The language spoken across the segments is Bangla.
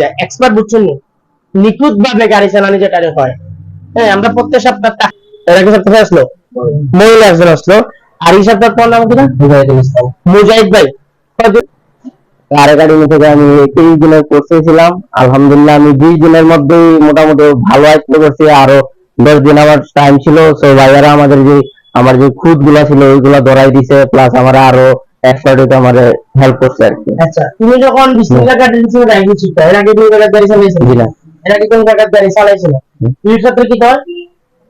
যায়। এক্সপার্ট বুঝছেন? নিখুঁত ভাবে গাড়ি চালানি যেটা হয়। হ্যাঁ আমরা প্রত্যেক সপ্তাহ এর আগে সপ্তাহে আসলো? মহিলা একজন আসলো। আর এই সপ্তাহ পর নাম কিনা মুজাহিদুল ইসলাম। মুজাহিদ ভাই। আর একাডেমি থেকে আমি তিরিশ দিনের কোর্সে ছিলাম। আলহামদুলিল্লাহ আমি দুই দিনের মধ্যেই মোটামুটি ভালো আয়ত্ত করছি আরও দশ দিন আমার টাইম ছিল। সো ভাইয়ারা আমাদের যে আমার যে খুদগুলা ছিল ওইগুলা ধরাই দিছে। প্লাস আমার আরও এক্সপার্ট আমার হেল্প করছে আর কি। আচ্ছা তুমি যখন বিসমিল্লাহ ড্রাইভিং শিখতে এর আগে তুমি গাড়ি চালিয়েছিলে জি না। এর আগে কোন গাড়ি কি কর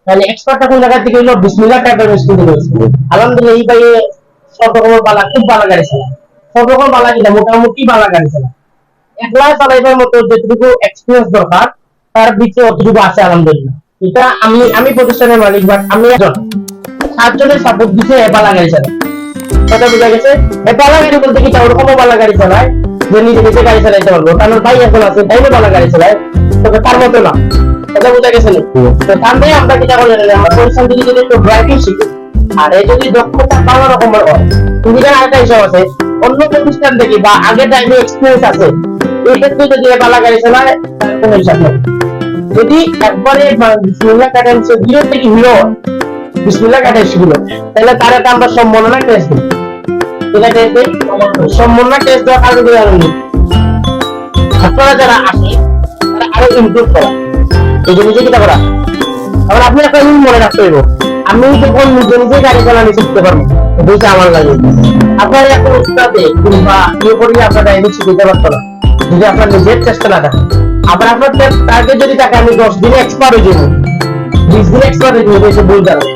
মানে এক্সপার্টটা কোন জায়গা থেকে হলো বিসমিল্লাহ টাইপের স্কুল থেকে আলহামদুলিল্লাহ এই ভাই সব রকমের বালা খুব ভালো গাড়ি চালায় সব রকম বালা কিনা মোটামুটি বালা গাড়ি চালায় একলা চালাইবার মতো যেটুকু এক্সপিরিয়েন্স দরকার তার ভিতরে অতটুকু আছে আলহামদুলিল্লাহ। এটা আমি আমি প্রতিষ্ঠানের মালিক বাট আমি একজন। সাতজনের সাপোর্ট দিতে বালা গাড়ি কথা বোঝা গেছে? পালা গাড়ি বলতে কি ওরকম পালা গাড়ি চালায় যে নিজে নিজে গাড়ি চালাইতে পারব কারণ ভাই এখন আছে তাই না পালা গাড়ি চালায় তবে তার মতো না। কথা বোঝা গেছে না তো তার দিয়ে আমরা যেটা করে জানি আমরা পরিশ্রম থেকে যদি একটু ড্রাইভিং শিখি আর এই যদি দক্ষতা ভালো রকমের হয় তুমি যেন আরেকটা হিসাব আছে অন্য প্রতিষ্ঠান থেকে বা আগে ড্রাইভিং এক্সপিরিয়েন্স আছে এই ক্ষেত্রে যদি পালা গাড়ি চালায় কোনো হিসাব নেই। যদি একবারে বিসমিল্লাহ কাটেন সে হিরো থেকে হিরো বিসমিল্লাহ কাটেন শিখলো তাহলে তার একটা আমরা সম্মাননা টেস্ট দিই। এটা টেস্ট দিই? সম্মাননা টেস্ট দেওয়ার কারণ কি জানেন? আপনারা যারা আসে তারা আরও ইমপ্রুভ করা। এই যে নিজে কিটা করা আবার আপনি একটা জিনিস মনে রাখতে হইব। আমি যখন নিজে নিজে গাড়ি চালানো শিখতে পারব। বুঝতে আমার লাগে। আপনার একটা উস্তাদে কিংবা ইয়ে করিয়ে আপনার ড্রাইভিং শিখতে পারতো না। যদি আপনার নিজের চেষ্টা না থাকে। আবার আপনার টার্গেট যদি থাকে আমি দশ দিনে এক্সপার্ট হয়ে যাব। বিশ দিন এক্সপার্ট হয়ে যাব এসে ভুল যাবে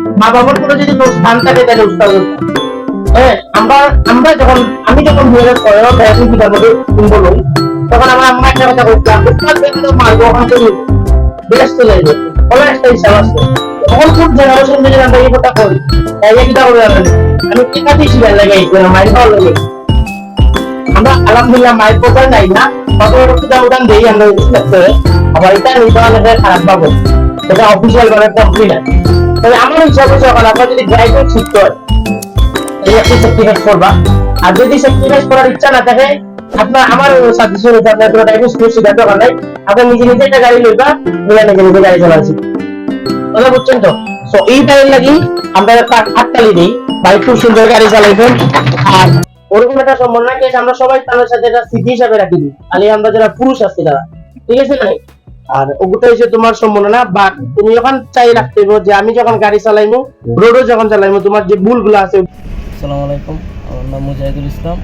মা বাবার কোনো যদি কোনো স্থান থাকে, তাহলে আমরা আমরা যখন, আমি যখন দুই হাজার পনেরো তখন আমার আম্মা একটা কথা বেশ চলে বলে একটা হিসাব আছে। তখন খুব জেনারেশন আমরা এই কথা করি তাই? আমি মাইন্ড পাওয়ার লাগে। আমরা আলহামদুলিল্লাহ মায়ের না কত রকম উদান দেই, আমরা আবার এটা নিতে খারাপ পাবো এটা অফিসিয়াল ভাবে আছে তবে আমার হিসাবে সকাল আপনার যদি ড্রাইভিং শিখতে হয় এই একটু স্যাক্রিফাইস করবা। আর যদি করার ইচ্ছা না থাকে, আপনার আমার সাজেশন হচ্ছে আপনার কোনো ড্রাইভিং শেখার দরকার নাই। আপনি নিজে নিজে একটা গাড়ি লইবা নিয়ে নিজে নিজে গাড়ি চালাচ্ছি বুঝছেন তো? সো এই টাইম লাগি আমরা একটা হাততালি দিই ভাই খুব সুন্দর গাড়ি চালাইছেন আর ওরকম একটা সম্মান কেস আমরা সবাই তাদের সাথে একটা স্মৃতি হিসাবে রাখি দিই। আমরা যারা পুরুষ আছি তারা। ঠিক আছে না আর ওগুলো হচ্ছে তোমার সম্মাননা বা তুমি যখন চাই রাখতে যে আমি যখন গাড়ি চালাইমু রোডও যখন চালাইমু, তোমার যে ভুলগুলো আছে। আসসালামু আলাইকুম, আমার নাম মুজাহিদুল ইসলাম।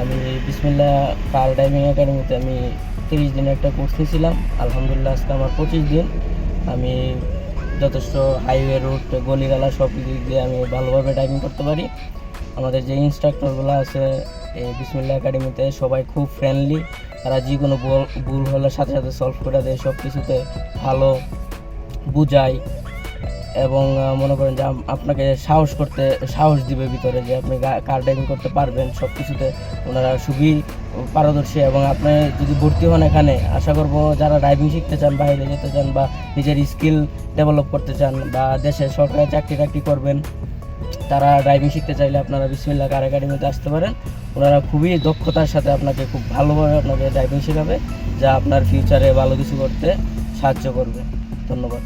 আমি বিসমিল্লা কার ড্রাইভিং একাডেমিতে আমি তিরিশ দিনের একটা কোর্স নিয়েছিলাম। আলহামদুলিল্লাহ আজকে আমার পঁচিশ দিন। আমি যথেষ্ট হাইওয়ে রুট গলিগালা সব দিক দিয়ে আমি ভালোভাবে ড্রাইভিং করতে পারি। আমাদের যে ইনস্ট্রাক্টরগুলো আছে এই বিসমিল্লা একাডেমিতে সবাই খুব ফ্রেন্ডলি তারা যে কোনো ভুল- হলে সাথে সাথে সলভ করে দেয় সব কিছুতে ভালো বুঝায় এবং মনে করেন যে আপনাকে সাহস করতে, সাহস দিবে ভিতরে যে আপনি কার ড্রাইভিং করতে পারবেন সব কিছুতে ওনারা খুবই পারদর্শী এবং আপনি যদি ভর্তি হন এখানে, আশা করব যারা ড্রাইভিং শিখতে চান, বাইরে যেতে চান বা নিজের স্কিল ডেভেলপ করতে চান বা দেশে সরকারি চাকরি টাকরি করবেন তারা ড্রাইভিং শিখতে চাইলে আপনারা বিসমিল্লা কার একাডেমিতে আসতে পারেন। ওনারা খুবই দক্ষতার সাথে আপনাকে খুব ভালোভাবে আপনাকে ড্রাইভিং শেখাবে, যা আপনার ফিউচারে ভালো কিছু করতে সাহায্য করবে। ধন্যবাদ।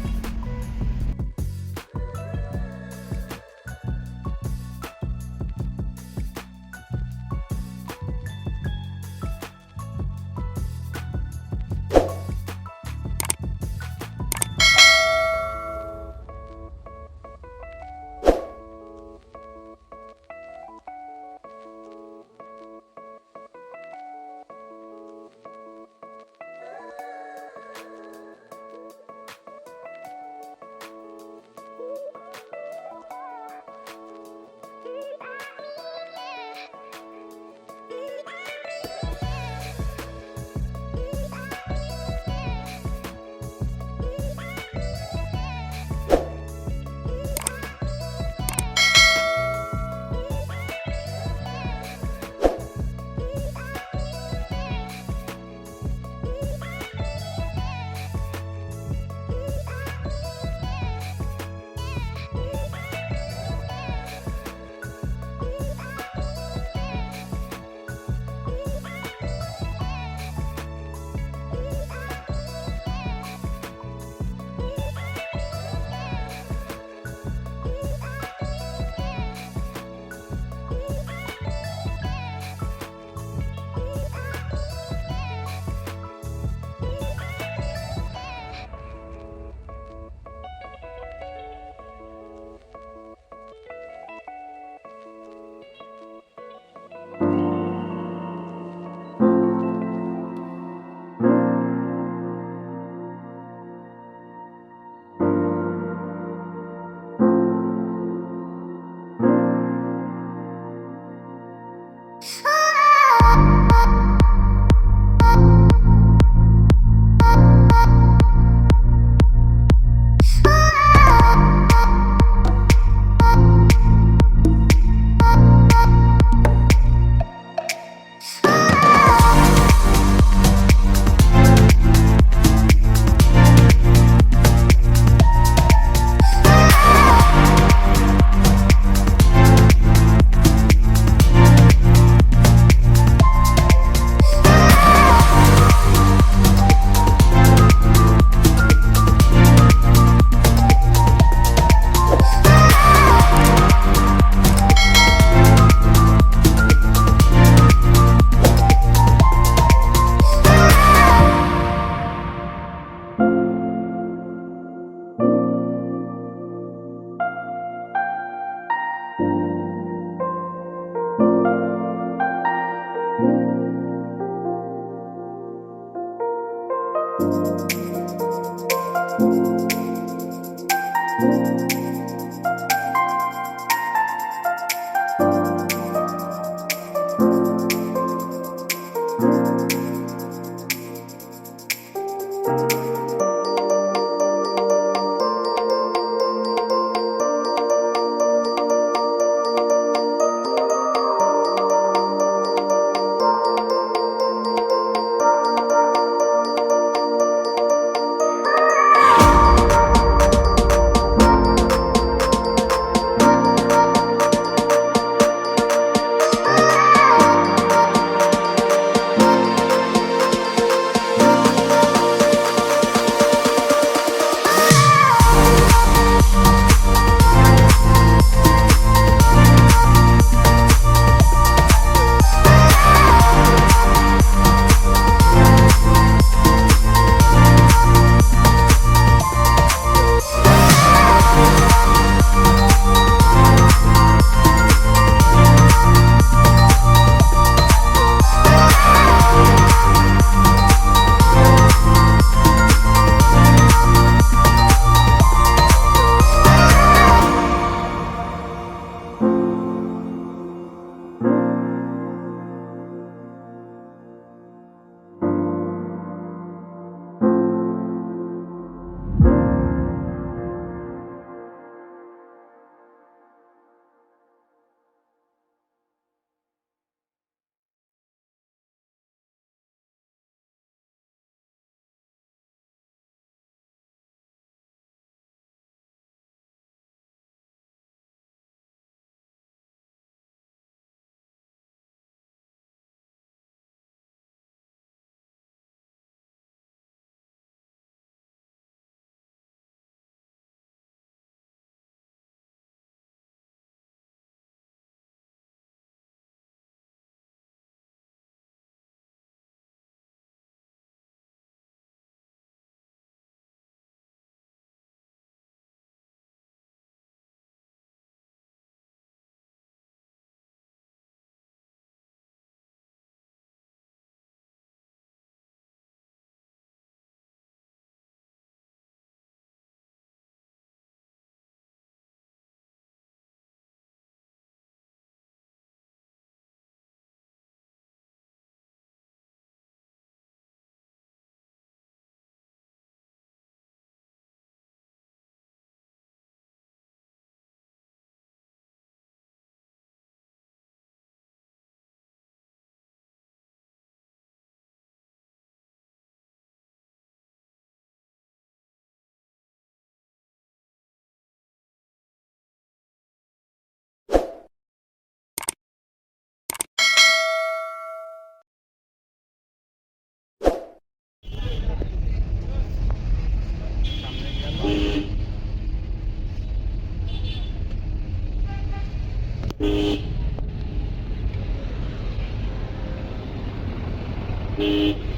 Thank you.